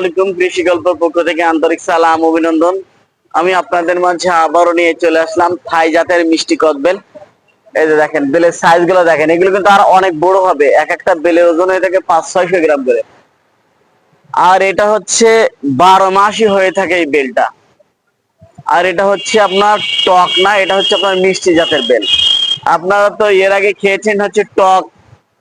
আলাইকুম কৃষি গল্পের পক্ষ থেকে আন্তরিক সালাম, অভিনন্দন। আমি আপনাদের মাঝে আবারও নিয়ে চলে আসলাম থাই জাতের মিষ্টি কদবেল এই যে দেখেন, বেলের সাইজগুলো দেখেন, এগুলো কিন্তু আর অনেক বড় হবে। এক একটা বেলের ওজন হয়ে থাকে পাঁচ, ছয়শো গ্রাম করে। আর এটা হচ্ছে বারো মাসই হয়ে থাকে এই বেলটা। আর এটা হচ্ছে আপনার টক না, এটা হচ্ছে আপনার মিষ্টি জাতের বেল। আপনারা তো এর আগে খেয়েছেন হচ্ছে টক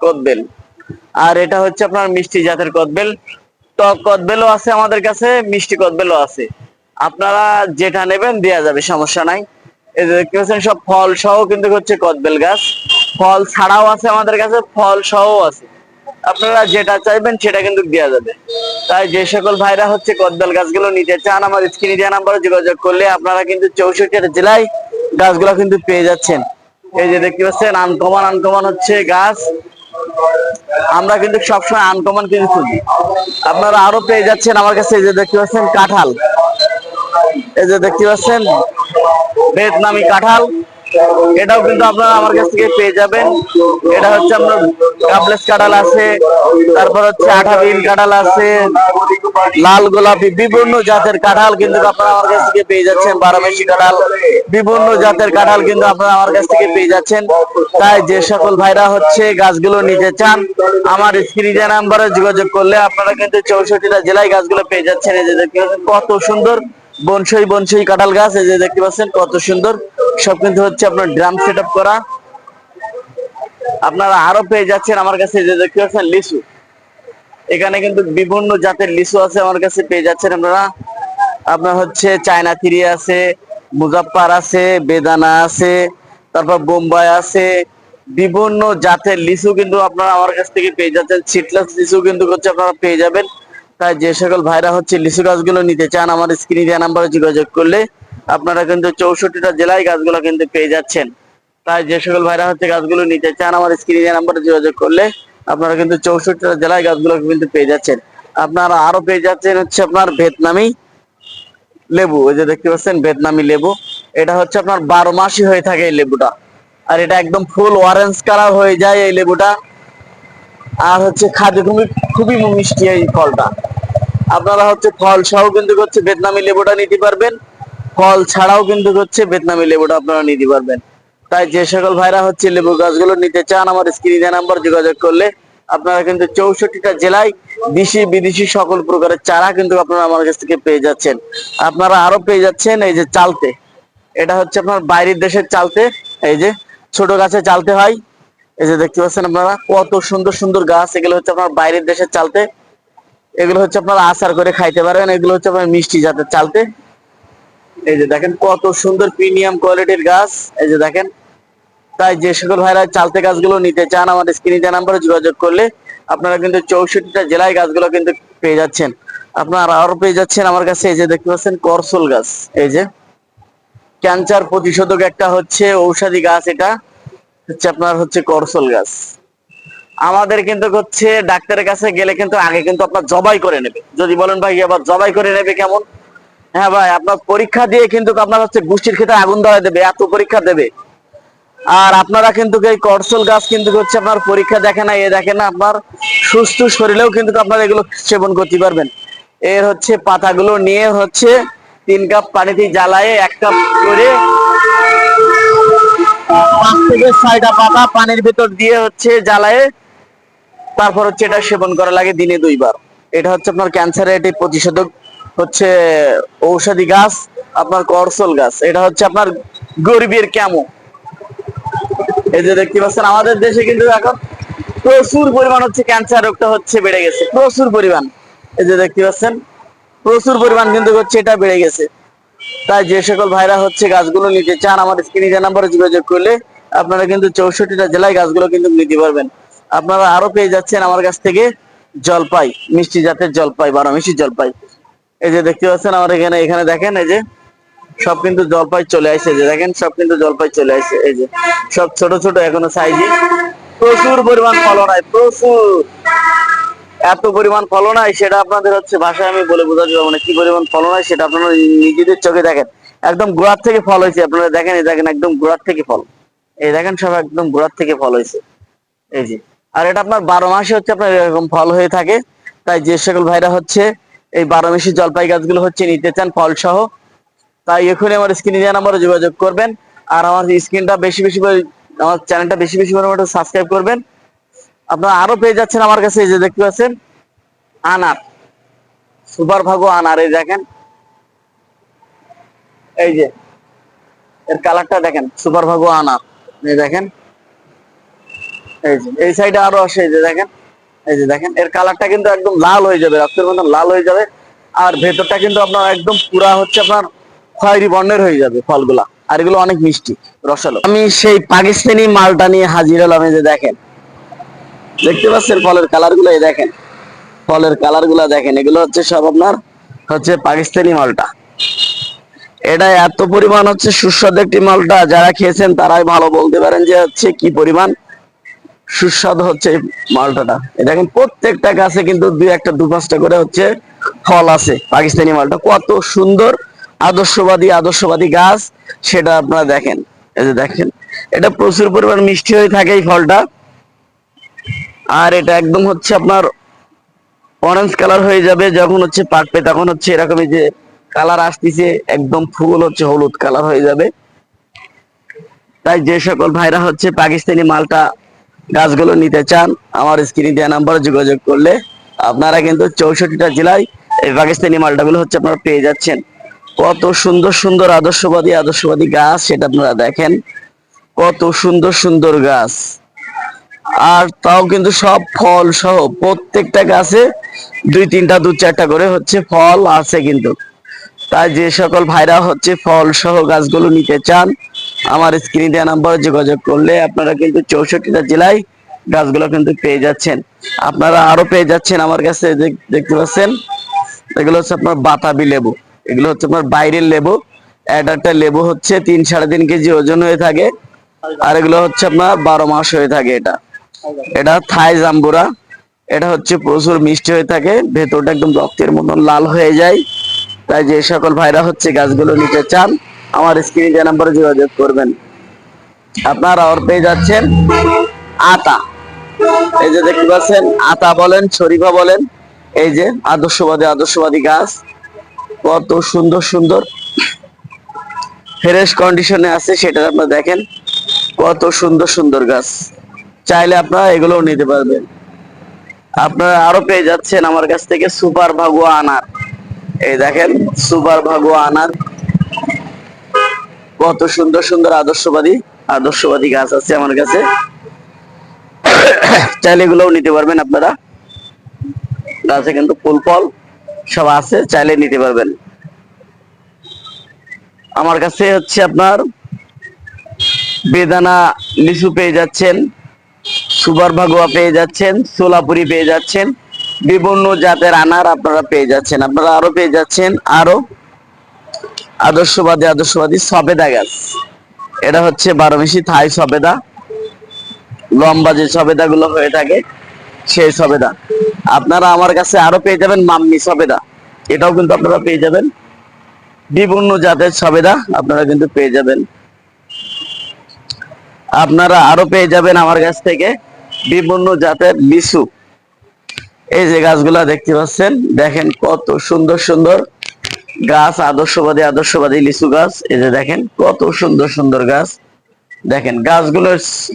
কদবেল আর এটা হচ্ছে আপনার মিষ্টি জাতের কদবেল টক কদবেলও আছে আমাদের কাছে, মিষ্টি কদবেলও আছে। আপনারা যেটা নেবেন দেয়া যাবে, সমস্যা নাই। এই যে দেখতে সব ফল সহ কিন্তু হচ্ছে কদবেল গাছ। ফল ছাড়াও আছে আমাদের কাছে, ফল সহ আছে। আপনারা যেটা চাইবেন সেটা কিন্তু দেওয়া যাবে। তাই যে সকল ভাইরা হচ্ছে কদবেল গাছগুলো নিতে চান, আমার স্ক্রিনে দেওয়া নাম্বারে যোগাযোগ করলে আপনারা কিন্তু চৌষট্টি জেলায় গাছগুলো কিন্তু পেয়ে যাচ্ছেন। এই যে দেখতে পাচ্ছেন, আনকমান আনকমান হচ্ছে গাছ। আমরা কিন্তু সবসময় আনকমন কিনে খুঁজি। আপনারা আরও পেয়ে যাচ্ছেন আমার কাছে, এই যে দেখতে পাচ্ছেন কাঁঠাল। এই যে দেখতে পাচ্ছেন, ভিয়েতনামি কাঁঠাল। এটাও কিন্তু আপনারা আমার কাছ থেকে পেয়ে যাবেন। এটা হচ্ছে আপনার কাবলেস কাঁঠাল আছে, তারপর হচ্ছে আঠাবিন কাঁঠাল আছে, লাল গোলাপি বিভিন্ন জাতের কাঁঠাল কিন্তু আপনারা আমার কাছ থেকে পেয়ে যাচ্ছেন বারোমেশি কাঁঠাল। বিভিন্ন জাতের কাঁঠাল কিন্তু আপনারা আমার কাছ থেকে পেয়ে যাচ্ছেন। তাই যে সকল ভাইরা হচ্ছে গাছগুলো নিতে চান, আমার স্ক্রিনে নাম্বারে যোগাযোগ করলে আপনারা কিন্তু চৌষট্টিটা জেলায় গাছগুলো পেয়ে যাচ্ছেন। এই যে দেখতে পাচ্ছেন কত সুন্দর, বনসই বনসই কাঁঠাল গাছ, এই যে দেখতে পাচ্ছেন কত সুন্দর। সব কিন্তু হচ্ছে আপনার ড্রাম সেট আপ করা। আপনারা আরও পেয়ে যাচ্ছেন আমার কাছে যে দেখতে পাচ্ছেন লিচু এখানে কিন্তু বিভিন্ন জাতের লিচু আছে আমার কাছে পেয়ে যাচ্ছেন আপনারা। আপনার হচ্ছে চায়না থ্রি আছে, মুজাফফার আছে, বেদানা আছে, তারপর বোম্বাই আছে। বিভিন্ন জাতের লিচু কিন্তু আপনারা আমার কাছ থেকে পেয়ে যাচ্ছেন। সিটলেস লিচু কিন্তু হচ্ছে আপনারা পেয়ে যাবেন। তাই যে সকল ভাইরা হচ্ছে লিচু গাছগুলো নিতে চান, আমার স্ক্রিনে দেওয়া নাম্বারে যোগাযোগ করলে আপনারা কিন্তু চৌষট্টিটা জেলায় গাছগুলো কিন্তু পেয়ে যাচ্ছেন। তাই যে সকল ভাইরা হচ্ছে গাছগুলো নিতে চান, আমার স্ক্রিনে নাম্বারে যোগাযোগ করলে আপনারা কিন্তু চৌষট্টিটা জেলায় গাছগুলো কিন্তু পেয়ে যাচ্ছেন। আপনারা আরও পেয়ে যাচ্ছেন হচ্ছে আপনার ভেতনামি লেবু ওই যে দেখতে পাচ্ছেন ভিয়েতনামি লেবু। এটা হচ্ছে আপনার বারো মাসই হয়ে থাকে এই লেবুটা। আর এটা একদম ফুল অরেঞ্জ কালার হয়ে যায় এই লেবুটা। আর হচ্ছে খাদ্য খুবই খুবই মিষ্টি এই ফলটা। আপনারা হচ্ছে ফল সহ কিন্তু হচ্ছে ভিয়েতনামি লেবুটা নিতে পারবেন। ফল ছাড়াও কিন্তু হচ্ছে ভিয়েতনামি লেবুটা আপনারা নিতে পারবেন। তাই যে সকল ভাইরা হচ্ছে লেবু গাছগুলো নিতে চান, আমার স্ক্রিনে নাম্বার যোগাযোগ করলে আপনারা কিন্তু চৌষট্টিটা জেলায় দেশি, বিদেশি সকল প্রকারের চারা কিন্তু আপনারা আমার কাছ থেকে পেয়ে যাচ্ছেন। আপনারা আরও পেয়ে যাচ্ছেন এই যে চালতে। এটা হচ্ছে আপনার বাইরের দেশের চালতে। এই যে ছোট গাছে চালতে হয়। এই যে দেখতে পাচ্ছেন আপনারা, কত সুন্দর সুন্দর গাছ। এগুলো হচ্ছে আপনার বাইরের দেশের চালতে। এগুলো হচ্ছে আপনারা আচার করে খাইতে পারেন। এগুলো হচ্ছে আপনার মিষ্টি জাতের চালতে। এই যে দেখেন কত সুন্দর প্রিমিয়াম কোয়ালিটির গাছ। এই যে দেখেন, তাই যে সকল ভাইরা চালতে গাছগুলো নিতে চান, আমাদের স্ক্রিনে নাম্বারে যোগাযোগ করলে আপনারা কিন্তু চৌষট্টিটা জেলায় গাছগুলো কিন্তু পেয়ে যাচ্ছেন। আপনারা আরও পেয়ে যাচ্ছেন আমার কাছে, এই যে দেখতে পাচ্ছেন করসল গাছ। এই যে ক্যান্সার প্রতিষেধক একটা হচ্ছে ঔষধি গাছ এটা, হচ্ছে আপনার হচ্ছে করসল গাছ। আমাদের কিন্তু হচ্ছে ডাক্তারের কাছে গেলে কিন্তু আগে কিন্তু আপনার জবাই করে নেবে। যদি বলেন ভাই আবার জবাই করে নেবে কেমন? হ্যাঁ ভাই, আপনার পরীক্ষা দিয়ে কিন্তু আপনার হচ্ছে গুষ্টির ক্ষেত্রে আগুন ধরে দেবে, এত পরীক্ষা দেবে। আর আপনারা কিন্তু এই করসল গাছ কিন্তু হচ্ছে আপনার পরীক্ষা দেখে না, এ দেখে না, আপনার সুস্থ শরীরেও কিন্তু আপনারা এগুলো সেবন করতে পারবেন। এর হচ্ছে পাতাগুলো নিয়ে হচ্ছে তিন কাপ পানিতে জ্বালায়ে এক কাপ করে পাঁচ থেকে ছয়টা পাতা পানির ভিতর দিয়ে হচ্ছে জ্বালায়ে তারপর হচ্ছে এটা সেবন করা লাগে দিনে দুইবার। এটা হচ্ছে আপনার ক্যান্সারের একটি প্রতিষেধক। হচ্ছে ঔষধি গাছ, আপনার করসল গাছ। এটা হচ্ছে আপনার গরিবের ক্যামো। এই যে দেখতে পাচ্ছেন, আমাদের দেশে কিন্তু এখন প্রচুর পরিমাণ হচ্ছে ক্যান্সার রোগটা হচ্ছে বেড়ে গেছে, প্রচুর পরিমাণ। এই যে দেখতে পাচ্ছেন, প্রচুর পরিমাণ কিন্তু হচ্ছে এটা বেড়ে গেছে। তাই যে সকল ভাইরা হচ্ছে গাছগুলো নিতে চান আমার স্ক্রিনে যে নাম্বারে যোগাযোগ করলে আপনারা কিন্তু চৌষট্টিটা জেলায় গাছগুলো কিন্তু নিতে পারবেন। আপনারা আরও পেয়ে যাচ্ছেন আমার কাছ থেকে জলপাই, মিষ্টি জাতের জলপাই বারো মিষ্টি জলপাই। এই যে দেখতে পাচ্ছেন আমার এখানে এখানে দেখেন এই যে সব কিন্তু জলপাই চলে আসে যে দেখেন সব কিন্তু জলপাই চলে আসে এই যে সব ছোট ছোট এখনও সাইজে প্রচুর পরিমাণ ফলন হয়, প্রচুর। এত পরিমাণ ফলন হয়, সেটা আপনাদের হচ্ছে ভাষায় আমি বলে বোঝাতে পারব না। কি পরিমাণ ফলন হয়, সেটা আপনারা নিজেদের চোখে দেখেন। একদম গোড়ার থেকে ফল হয়েছে, আপনারা দেখেন, এই দেখেন একদম গোড়ার থেকে ফল। এই দেখেন সব একদম গোড়ার থেকে ফল হয়েছে, এই যে। আর এটা আপনার বারো মাসে হচ্ছে আপনার এরকম ফল হয়ে থাকে। তাই যে সকল ভাইরা হচ্ছে এই বারো মিশি জলপাই গাছগুলো হচ্ছে নিতে চান ফল সহ। তাই এখনই আমার স্ক্রিনে দেওয়া নাম্বারে যোগাযোগ করবেন। আর আমার স্ক্রিনটা বেশি বেশি করে, আমার চ্যানেলটা বেশি বেশি পরিমাণে সাবস্ক্রাইব করবেন। আপনারা আরও পেয়ে যাচ্ছেন আমার কাছে, এই যে দেখতে পাচ্ছেন, আনার। সুপার ভাগো আনার, এই দেখেন। এই যে, এর কালারটা দেখেন সুপার ভাগো আনার। এই দেখেন। এই যে, এই সাইডে আরও আসে, এই যে দেখেন। এই যে দেখেন, এর কালারটা কিন্তু একদম লাল হয়ে যাবে, রক্তের মতন লাল হয়ে যাবে। আর ভেতরটা কিন্তু আপনার একদম পুরা হচ্ছে আপনার খয়েরি বর্ণের হয়ে যাবে ফলগুলা। আর এগুলো অনেক মিষ্টি, রসালো। আমি সেই পাকিস্তানি মালটা নিয়ে হাজির হলাম, এই যে দেখেন। দেখতে পাচ্ছেন ফলের কালারগুলো দেখেন। ফলের কালারগুলা দেখেন, এগুলো হচ্ছে সব আপনার হচ্ছে পাকিস্তানি মালটা। এটা এত পরিমাণ হচ্ছে সুস্বাদু একটি মালটা, যারা খেয়েছেন তারাই ভালো বলতে পারেন যে হচ্ছে কি পরিমাণ। সুস্বাদু হচ্ছে এই মালটাটা। দেখেন প্রত্যেকটা গাছে কিন্তু দুই একটা, দু পাঁচটা করে হচ্ছে ফল আছে পাকিস্তানি মালটা। কত সুন্দর আদর্শবাদী আদর্শবাদী গাছ, সেটা আপনারা দেখেন। এই যে দেখেন, এটা প্রচুর পরিমাণ মিষ্টি হয়ে থাকে এই ফলটা। আর এটা একদম হচ্ছে আপনার অরেঞ্জ কালার হয়ে যাবে, যখন হচ্ছে পাকবে, তখন হচ্ছে এরকমই যে কালার আসতেছে, একদম ফুল হচ্ছে, হলুদ কালার হয়ে যাবে। তাই যে সকল ভাইরা হচ্ছে পাকিস্তানি মালটা গাছগুলো নিতে চান, আমার স্ক্রিনে দেওয়া নাম্বারে যোগাযোগ করলে আপনারা কিন্তু চৌষট্টিটা জেলায় এই পাকিস্তানি মালটাগুলো হচ্ছে আপনারা পেয়ে যাচ্ছেন। কত সুন্দর সুন্দর আদর্শবাদী আদর্শবাদী গাছ সেটা আপনারা দেখেন। কত সুন্দর সুন্দর গাছ। আর তাও কিন্তু সব ফল সহ প্রত্যেকটা গাছে দুই তিনটা, দু চারটা করে হচ্ছে ফল আছে কিন্তু। তাই যে সকল ভাইরা হচ্ছে ফল সহ গাছগুলো নিতে চান আমার স্ক্রিনে দেওয়া নাম্বারে যোগাযোগ করলে আপনারা কিন্তু চৌষট্টিটা জেলায় গাছগুলো কিন্তু পেয়ে যাচ্ছেন। আপনারা আরও পেয়ে যাচ্ছেন আমার কাছে দেখতে পাচ্ছেন? এগুলো হচ্ছে আপনার বাতাবি লেবু। এগুলো হচ্ছে আপনার বাইরের লেবু। একটা লেবু হচ্ছে তিন সাড়ে তিন কেজি ওজন হয়ে থাকে। আর এগুলো হচ্ছে আপনার বারো মাস হয়ে থাকে এটা। এটা থাই জাম্বুরা। এটা হচ্ছে প্রচুর মিষ্টি হয়ে থাকে। ভেতরটা একদম রক্তের মতন লাল হয়ে যায়। তাই যে সকল ভাইরা হচ্ছে গাছগুলো নিতে চান আমার স্ক্রিনে যে নাম্বারে যোগাযোগ করবেন। আপনারা আর পেয়ে যাচ্ছেন আতা। এই যে দেখতে পাচ্ছেন, আতা বলেন, শরীফা বলেন, এই যে আদর্শবাদী আদর্শবাদী গাছ। কত সুন্দর সুন্দর। ফ্রেশ কন্ডিশনে আছে, সেটা আপনারা দেখেন। কত সুন্দর সুন্দর গাছ। চাইলে আপনারা এগুলোও নিতে পারবেন। আপনারা আরও পেয়ে যাচ্ছেন আমার কাছ থেকে সুপার ভাগুয়া আনার। এই দেখেন, সুপার ভাগুয়া আনার। কত সুন্দর সুন্দর আদর্শবাদী আদর্শবাদী গাছ আছে আমার কাছে। চাইলে এগুলোও নিতে পারবেন আপনারা। গাছে কিন্তু ফুল ফল সব আছে, চাইলে নিতে পারবেন। আমার কাছে হচ্ছে আপনার বেদানা লিচু পেয়ে যাচ্ছেন, সুপার ভাগুয়া পেয়ে যাচ্ছেন, সোলাপুরি পেয়ে যাচ্ছেন, বিভিন্ন জাতের আনার আপনারা পেয়ে যাচ্ছেন। আপনারা আরও পেয়ে যাচ্ছেন, আরও আদর্শবাদী আদর্শবাদী সবেদা গাছ। এটা হচ্ছে বারোমিশি থাই সবেদা। লম্বা যে সবেদা গুলো হয়ে থাকে, সেই সবেদা। আপনারা আমার কাছে আরও পেয়ে যাবেন মাম্মি সবেদা। এটাও কিন্তু আপনারা পেয়ে যাবেন। বিভিন্ন জাতের সবেদা আপনারা কিন্তু পেয়ে যাবেন। আপনারা আরও পেয়ে যাবেন আমার কাছ থেকে বিভিন্ন জাতের লিচু। এই যে গাছগুলা দেখতে পাচ্ছেন, দেখেন কত সুন্দর সুন্দর। গাছ, আদর্শবাদী আদর্শবাদী লিচু গাছ, এই যে দেখেন, কত সুন্দর সুন্দর গাছ। দেখেন, গাছগুলো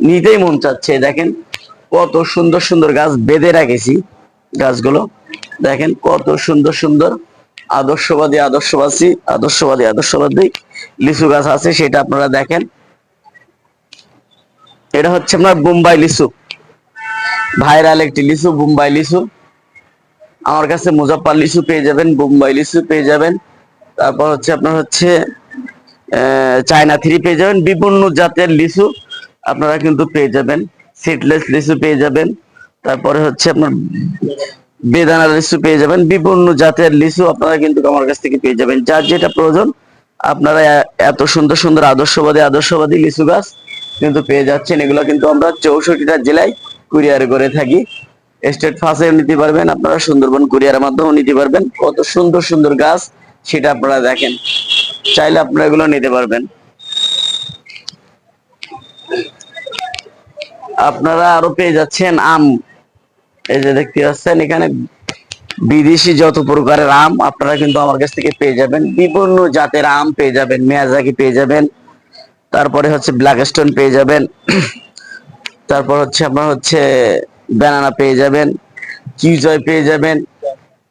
নিতেই মন চাচ্ছে দেখেন, কত সুন্দর সুন্দর গাছ বেঁধে রাখেছি গাছগুলো। দেখেন, কত সুন্দর সুন্দর আদর্শবাদী আদর্শবাদী আদর্শবাদী আদর্শবাদী লিচু গাছ আছে, সেটা আপনারা দেখেন। এটা হচ্ছে আপনার বোম্বাই লিচু। ভাইরাল একটি লিচু, বোম্বাই লিচু। আমার কাছে মুজাফফর লিচু পেয়ে যাবেন, বোম্বাই লিচু পেয়ে যাবেন। তারপর হচ্ছে আপনার হচ্ছে চায়না থ্রি পেয়ে যাবেন। বিভিন্ন জাতের লিচু আপনারা কিন্তু পেয়ে যাবেন। সিডলেস লিচু পেয়ে যাবেন। তারপরে হচ্ছে আপনার বেদানা লিচু পেয়ে যাবেন। বিভিন্ন জাতের লিচু আপনারা কিন্তু আমার কাছ থেকে পেয়ে যাবেন। যার যেটা প্রয়োজন, আপনারা এত সুন্দর সুন্দর আদর্শবাদী আদর্শবাদী লিচু গাছ কিন্তু পেয়ে যাচ্ছেন। এগুলো কিন্তু আমরা চৌষট্টিটা জেলায় কুরিয়ার করে থাকি। স্টেট ফাঁসে নিতে পারবেন, আপনারা সুন্দরবন কুরিয়ারের মাধ্যমে নিতে পারবেন। কত সুন্দর সুন্দর গাছ সেটা আপনারা দেখেন। চাইলে আপনারা এগুলো নিতে পারবেন। আপনারা আরও পেয়ে যাচ্ছেন আম। এই যে দেখতে পাচ্ছেন, এখানে বিদেশি যত প্রকারের আম, আপনারা কিন্তু আমার কাছ থেকে পেয়ে যাবেন। বিভিন্ন জাতের আম পেয়ে যাবেন, মেয়াজাকি পেয়ে যাবেন। তারপরে হচ্ছে ব্ল্যাক স্টোন পেয়ে যাবেন। তারপর হচ্ছে আপনার হচ্ছে ব্যানানা পেয়ে যাবেন, কিউজয় পেয়ে যাবেন।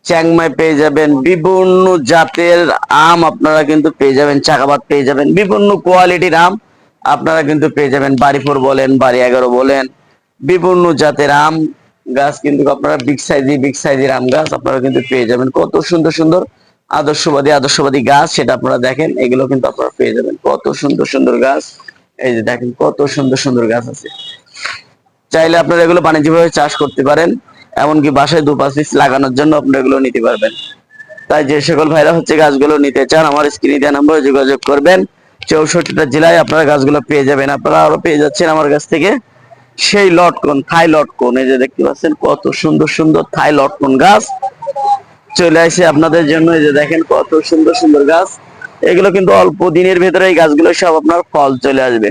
চ্যাংমাই পেয়ে যাবেন। বিভিন্ন জাতের আম আপনারা কিন্তু পেয়ে যাবেন, চাকাবাদ পেয়ে যাবেন। বিভিন্ন কোয়ালিটির আম আপনারা কিন্তু পেয়ে যাবেন। বাড়িপুর বলেন, বাড়ি এগারো বলেন, বিভিন্ন জাতের আম গাছ কিন্তু আপনারা বিগ সাইজি বিগ সাইজের আম গাছ আপনারা কিন্তু পেয়ে যাবেন। কত সুন্দর সুন্দর আদর্শবাদী আদর্শবাদী গাছ সেটা আপনারা দেখেন, এগুলো কিন্তু আপনারা পেয়ে যাবেন। কত সুন্দর সুন্দর গাছ, এই যে দেখেন কত সুন্দর সুন্দর গাছ আছে। চাইলে আপনারা এগুলো বাণিজ্যিকভাবে চাষ করতে পারেন। এমনকি বাসায় দু পাঁচ পিস লাগানোর জন্য আপনি এগুলো নিতে পারবেন। তাই যে সকল ভাইরা হচ্ছে গাছগুলো নিতে চান, আমার স্ক্রিনে দেওয়া নম্বরে যোগাযোগ করবেন। চৌষট্টিটা জেলায় আপনারা গাছগুলো পেয়ে যাবেন। আপনারা আরও পেয়ে যাচ্ছেন আমার কাছ থেকে সেই লটকন, থাই লটকন। এই যে দেখতে পাচ্ছেন, কত সুন্দর সুন্দর থাই লটকন গাছ। চলে আসে আপনাদের জন্য। এই যে দেখেন, কত সুন্দর সুন্দর গাছ। এগুলো কিন্তু অল্প দিনের ভেতরে এই গাছগুলো সব আপনার ফল চলে আসবে।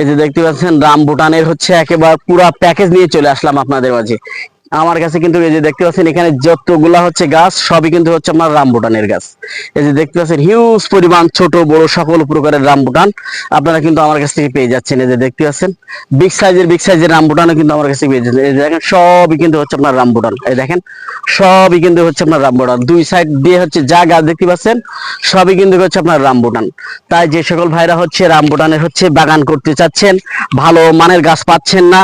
এই যে দেখতে পাচ্ছেন রাম ভুটানের হচ্ছে একেবারে পুরো প্যাকেজ নিয়ে চলে আসলাম আপনাদের মাঝে। আমার কাছে কিন্তু এই যে দেখতে পাচ্ছেন, এখানে যতগুলা হচ্ছে গাছ, সবই কিন্তু হচ্ছে আমার রামবুটানের গাছ। এই যে দেখতে পাচ্ছেন হিউজ পরিমাণ ছোট, বড় সকল প্রকারের রামবুটান আপনারা কিন্তু আমার কাছ থেকে পেয়ে যাচ্ছেন। এই যে দেখতে পাচ্ছেন বিগ সাইজের বিগ সাইজের রামবুটানও কিন্তু আমার কাছে পেয়ে যাচ্ছেন। এই দেখেন, সবই কিন্তু হচ্ছে আপনার রামবুটান। এই দেখেন, সবই কিন্তু হচ্ছে আপনার রামবুটান। দুই সাইড দিয়ে হচ্ছে যা গাছ দেখতে পাচ্ছেন, সবই কিন্তু হচ্ছে আপনার রামবুটান। তাই যে সকল ভাইরা হচ্ছে রামবুটানের হচ্ছে বাগান করতে চাচ্ছেন, ভালো মানের গাছ পাচ্ছেন না,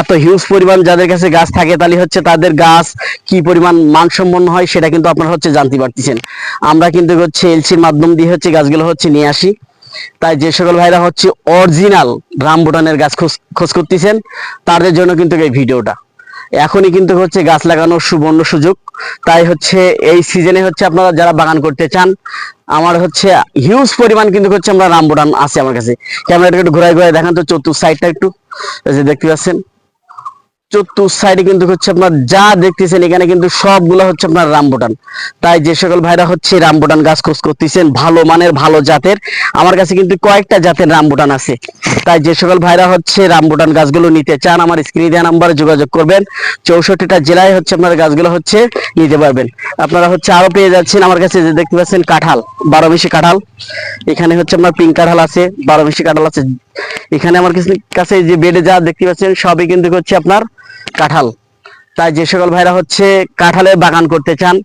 এত হিউজ পরিমাণ যাদের কাছে গাছ থাকে তাহলে হচ্ছে তাদের গাছ, কি পরিমাণ মানসম্পন্ন হয় সেটা কিন্তু আপনারা হচ্ছে জানতে পারতেছেন। আমরা কিন্তু হচ্ছে এলসির মাধ্যম দিয়ে হচ্ছে গাছগুলো হচ্ছে নিয়ে আসি। তাই যে সকল ভাইরা হচ্ছে অরিজিনাল রামবুটানের গাছ খোঁজ খোঁজ করতেছেন, তাদের জন্য কিন্তু এই ভিডিওটা। এখনই কিন্তু হচ্ছে গাছ লাগানোর সুবর্ণ সুযোগ। তাই হচ্ছে এই সিজনে হচ্ছে আপনারা যারা বাগান করতে চান, আমার হচ্ছে হিউজ পরিমাণ কিন্তু হচ্ছে আমরা রামবুটান আছে আমার কাছে। ক্যামেরাটা একটু ঘুরাই ঘুরাই দেখান তো, চতুর সাইডটা একটু। দেখতে পাচ্ছেন সাইডে কিন্তু হচ্ছে আপনার যা দেখতেছেন, এখানে কিন্তু সবগুলো হচ্ছে আপনার রামবুটান। তাই যে সকল ভাইরা হচ্ছে রামবুটান গাছ খোঁজ করতেছেন, ভালো মানের, ভালো জাতের। আমার কাছে কিন্তু কয়েকটা জাতের রামবুটান আছে। তাই যে সকল ভাইরা হচ্ছে রামবুটান গাছগুলো নিতে চান, আমার স্ক্রিনে দেওয়া নাম্বারে যোগাযোগ করবেন। চৌষট্টিটা জেলায় হচ্ছে আপনার গাছগুলো হচ্ছে নিতে পারবেন। আপনারা হচ্ছে আরও পেয়ে যাচ্ছেন আমার কাছে যে দেখতে পাচ্ছেন কাঁঠাল, বারো মিশি কাঁঠাল। এখানে হচ্ছে আপনার পিঙ্ক কাঁঠাল আছে, বারো মিশি কাঁঠাল আছে। এখানে আমার কাছে- কাছে যে বেডে যা দেখতে পাচ্ছেন, সবই কিন্তু হচ্ছে আপনার কাঁঠাল। তাই যে সকল ভাইরা হচ্ছে কাঁঠালের বাগান করতে চান,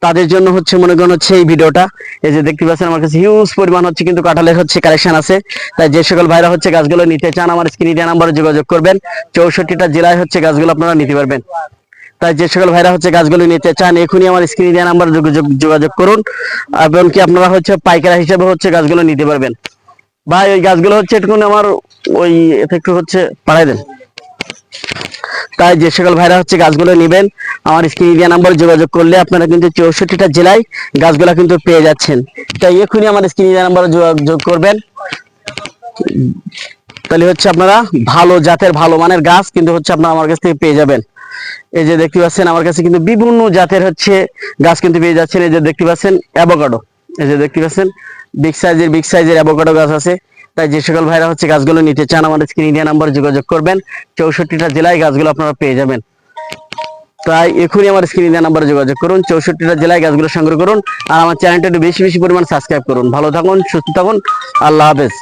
তাদের জন্য হচ্ছে মনে করেন হচ্ছে এই ভিডিওটা। এই যে দেখতে পাচ্ছেন, আমার কাছে হিউজ পরিমাণ হচ্ছে কিন্তু কাঁঠালের হচ্ছে কালেকশন আছে। তাই যে সকল ভাইরা হচ্ছে গাছগুলো নিতে চান, আমার স্ক্রিনে দেওয়া নাম্বারে যোগাযোগ করবেন। চৌষট্টিটা জেলায় হচ্ছে গাছগুলো আপনারা নিতে পারবেন। তাই যে সকল ভাইরা হচ্ছে গাছগুলো নিতে চান, এখনই আমার স্ক্রিনে দেওয়া নাম্বার যোগাযোগ করুন। এবং কি আপনারা হচ্ছে পাইকারা হিসেবে হচ্ছে গাছগুলো নিতে পারবেন। ভাই, ওই গাছগুলো হচ্ছে একটু আমার ওই এতে একটু হচ্ছে পাঠাই দেন। তাই যে সকল ভাইরা হচ্ছে গাছগুলো নেবেন, আমার স্ক্রিনে দেওয়া নাম্বার যোগাযোগ করলে আপনারা কিন্তু চৌষট্টিটা জেলায় গাছগুলো কিন্তু পেয়ে যাচ্ছেন। তাই এখনই আমার স্ক্রিনে দেওয়া নাম্বারে যোগাযোগ করবেন। তাহলে হচ্ছে আপনারা ভালো জাতের, ভালো মানের গাছ কিন্তু হচ্ছে আপনারা আমার কাছ থেকে পেয়ে যাবেন। এই যে দেখতে পাচ্ছেন, আমার কাছে কিন্তু বিভিন্ন জাতের হচ্ছে গাছ কিন্তু পেয়ে যাচ্ছেন। এই যে দেখতে পাচ্ছেন অ্যাভোকাডো এই যে দেখতে পাচ্ছেন বিগ সাইজের বিগ সাইজের অ্যাভোকাডো গাছ আছে। তাই যে সকল ভাইরা হচ্ছে গাছগুলো নিতে চান, আমাদের স্ক্রিন ইন্ডিয়া নাম্বার যোগাযোগ করবেন। চৌষট্টিটা জেলায় গাছগুলো আপনারা পেয়ে যাবেন। তাই এখনই আমার স্ক্রিন ইন্ডিয়া নাম্বারে যোগাযোগ করুন, চৌষট্টিটা জেলায় গাছগুলো সংগ্রহ করুন, আর আমার চ্যানেলটা একটু বেশি বেশি পরিমাণ সাবস্ক্রাইব করুন। ভালো থাকুন, সুস্থ থাকুন, আল্লাহ হাফেজ।